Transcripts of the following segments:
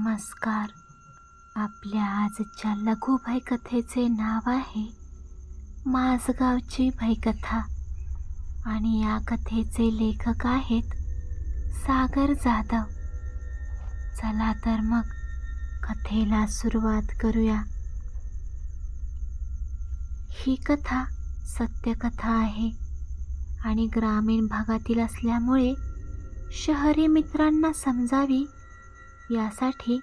नमस्कार. आपल्या आजच्या लघु भयकथेचे नाव आहे माझगावची भयकथा आणि या कथेचे लेखक आहेत सागर जाधव. चला तर मग कथेला सुरुवात करूया. ही कथा सत्यकथा आहे आणि ग्रामीण भागातील असल्यामुळे शहरी मित्रांना समजावी यासाठी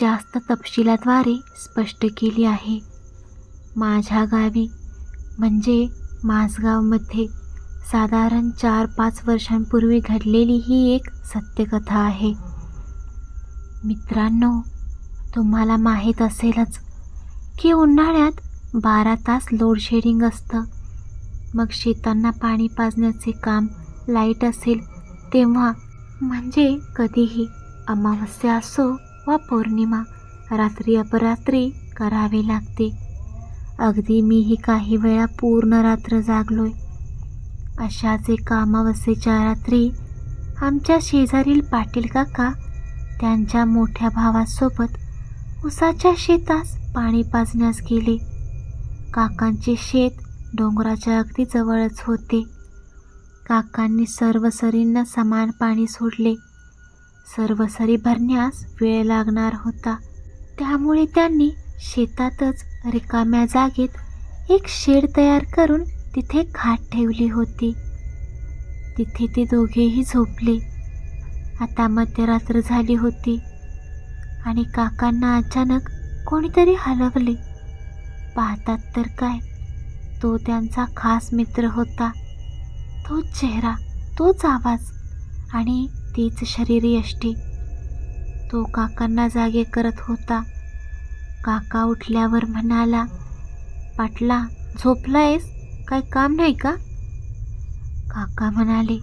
जास्त तपशिलाद्वारे स्पष्ट केली आहे. माझ्या गावी म्हणजे माझगावमध्ये साधारण चार पाच वर्षांपूर्वी घडलेली ही एक सत्यकथा आहे. मित्रांनो तुम्हाला माहीत असेलच की उन्हाळ्यात बारा तास लोडशेडिंग असतं. मग शेतांना पाणी पाजण्याचे काम लाइट असेल तेव्हा म्हणजे कधीही अमावस्या असो वा पौर्णिमा रात्री अपरात्री करावे लागते. अगदी मीही काही वेळा पूर्ण रात्र जागलोय. अशाच एका अमावस्येच्या रात्री आमच्या शेजारील पाटील काका त्यांच्या मोठ्या भावासोबत उसाच्या शेतास पाणी पाजण्यास गेले. काकांचे शेत डोंगराच्या अगदी जवळच होते. काकांनी सर्व सरींना समान पाणी सोडले. सर्व सरी भरण्यास वेळ लागणार होता. त्यामुळे त्यांनी शेतातच रिकाम्या जागेत एक शेड तयार करून तिथे खाट ठेवली होती. तिथे ते दोघेही झोपले. आता मध्यरात्र झाली होती आणि काकांना अचानक कोणीतरी हलवले. पाहतात तर काय तो त्यांचा खास मित्र होता. तोच चेहरा तोच आवाज आणि तीच शरीरयष्टी तो काकांना जागे करत होता. काका उठल्यावर म्हणाला पाटला झोपलायस? काय काम नाही का? काका म्हणाले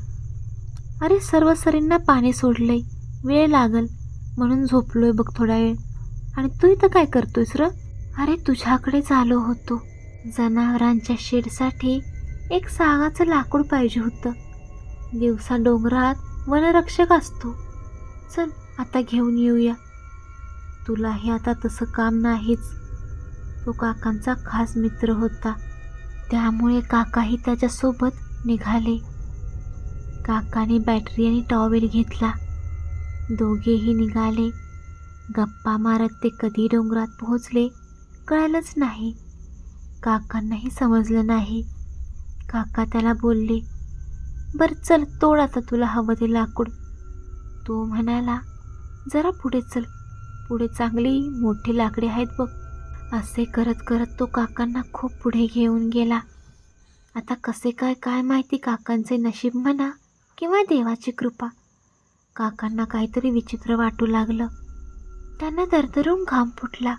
अरे सर्व सरींना पाणी सोडलंय. वेळ लागल म्हणून झोपलोय बघ थोडा वेळ. आणि तू इथं काय करतोयस र? अरे तुझ्याकडेच आलो होतो. जनावरांच्या शेडसाठी एक सागाचं लाकूड पाहिजे होतं. दिवसा डोंगरात वनरक्षक असतो. चल आता घेऊन येऊया. तुला हे आता तसं काम नाहीच. तो काकांचा खास मित्र होता. त्यामुळे काकाही त्याच्यासोबत निघाले. काकाने बॅटरी आणि टॉवेल घेतला. दोघेही निघाले. गप्पा मारत ते कधी डोंगरात पोहोचले कळालंच नाही. काकांनाही समजलं नाही. काका त्याला बोलले बरं चल तोड आता तुला हवं ते लाकूड. तो म्हणाला जरा पुढे चल. पुढे चांगली मोठी लाकडी आहेत बघ. असे करत करत तो काकांना खूप पुढे घेऊन गेला. आता कसे काय काय माहिती काकांचे नशीब म्हणा किंवा देवाची कृपा. काकांना काहीतरी विचित्र वाटू लागलं. त्यांना दरदरून घाम फुटला.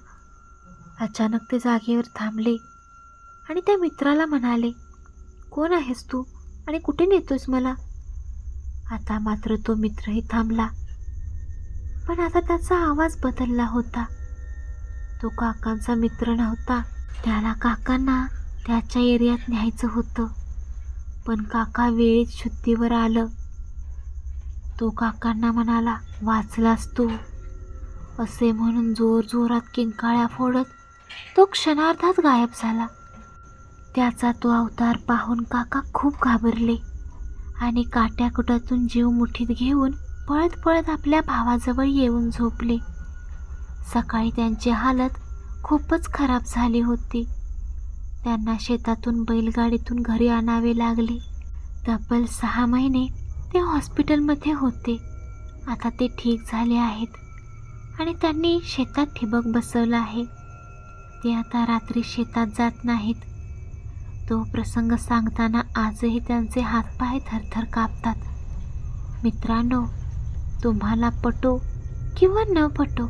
अचानक ते जागेवर थांबले आणि त्या मित्राला म्हणाले कोण आहेस तू? आणि कुठे नेतोस मला? आता मात्र तो मित्रही थांबला. पण आता त्याचा आवाज बदलला होता. तो काकांचा मित्र नव्हता. त्याला काकांना त्याच्या एरियात न्यायचं होतं. पण काका वेळीच शुद्धीवर आलं. तो काकांना म्हणाला वाचलास तू? असे म्हणून जोर जोरात किंकाळ्या फोडत तो क्षणार्धात गायब झाला. त्याचा तो अवतार पाहून काका खूप घाबरले आणि काट्याकुटातून जीव मुठीत घेऊन पळत पळत आपल्या भावाजवळ येऊन झोपले. सकाळी त्यांची हालत खूपच खराब झाली होती. त्यांना शेतातून बैलगाडीतून घरी आणावे लागले. तब्बल सहा महिने ते हॉस्पिटलमध्ये होते. आता ते ठीक झाले आहेत आणि त्यांनी शेतात ठिबक बसवलं आहे. ते आता रात्री शेतात जात नाहीत. तो प्रसंग सांगताना आजही त्यांचे हातपाय थरथर कापतात. मित्रांनो तुम्हाला पटो किंवा न पटो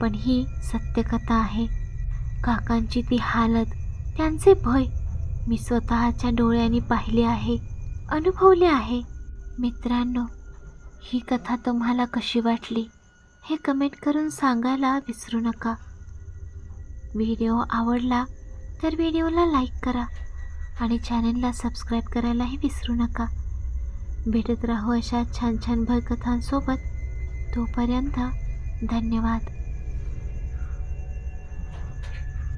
पण ही सत्यकथा आहे. काकांची ती हालत त्यांचे भय मी स्वतःच्या डोळ्यांनी पाहिले आहे अनुभवले आहे. मित्रांनो ही कथा तुम्हाला कशी वाटली हे कमेंट करून सांगायला विसरू नका. व्हिडिओ आवडला तर व्हिडिओला लाईक करा. आणि चॅनलला सबस्क्राईब करायलाही विसरू नका. भेटत राहू अशा छान छान भयकथांसोबत. तोपर्यंत धन्यवाद.